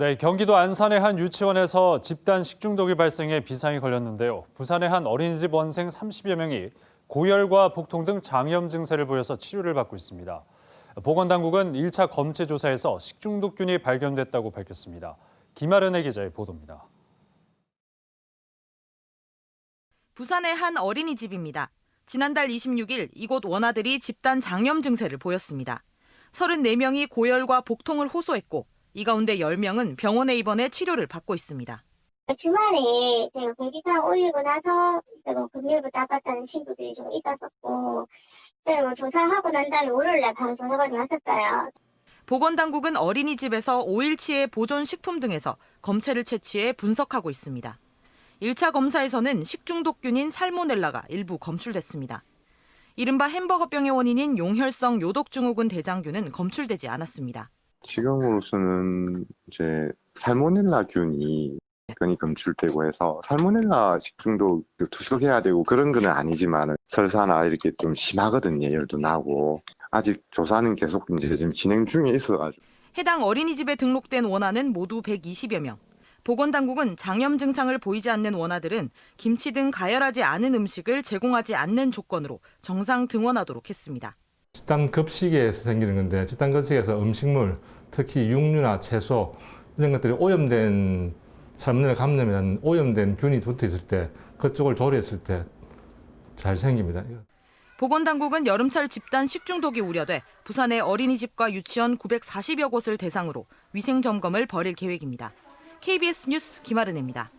네, 경기도 안산의 한 유치원에서 집단 식중독이 발생해 비상이 걸렸는데요. 부산의 한 어린이집 원생 30여 명이 고열과 복통 등 장염 증세를 보여서 치료를 받고 있습니다. 보건당국은 1차 검체 조사에서 식중독균이 발견됐다고 밝혔습니다. 김아른의 기자의 보도입니다. 부산의 한 어린이집입니다. 지난달 26일 이곳 원아들이 집단 장염 증세를 보였습니다. 34명이 고열과 복통을 호소했고 이 가운데 10명은 병원에 입원해 치료를 받고 있습니다. 주말에 제가 공기가 올리고 나서 뭐 금요일부터 아팠다는 친구들이 좀 있었었고, 뭐 조사하고 난 다음에 월요일날 바로 전화가 왔었어요. 보건당국은 어린이집에서 5일치의 보존 식품 등에서 검체를 채취해 분석하고 있습니다. 1차 검사에서는 식중독균인 살모넬라가 일부 검출됐습니다. 이른바 햄버거병의 원인인 용혈성 요독증후군 대장균은 검출되지 않았습니다. 지금으로서는 이제 살모넬라균이 건이 검출되고 해서 살모넬라 식중독 투석해야 되고 그런 거는 아니지만 설사나 이렇게 좀 심하거든요. 열도 나고 아직 조사는 계속 이제 지금 진행 중에 있어가지고 해당 어린이집에 등록된 원아는 모두 120여 명. 보건당국은 장염 증상을 보이지 않는 원아들은 김치 등 가열하지 않은 음식을 제공하지 않는 조건으로 정상 등원하도록 했습니다. 집단 급식에서 생기는 건데 집단 급식에서 음식물, 특히 육류나 채소 이런 것들이 오염된 살모넬라 감염이라는 오염된 균이 붙어 있을 때 그쪽을 조리했을 때 잘 생깁니다. 보건당국은 여름철 집단 식중독이 우려돼 부산의 어린이집과 유치원 940여 곳을 대상으로 위생 점검을 벌일 계획입니다. KBS 뉴스 김아른입니다.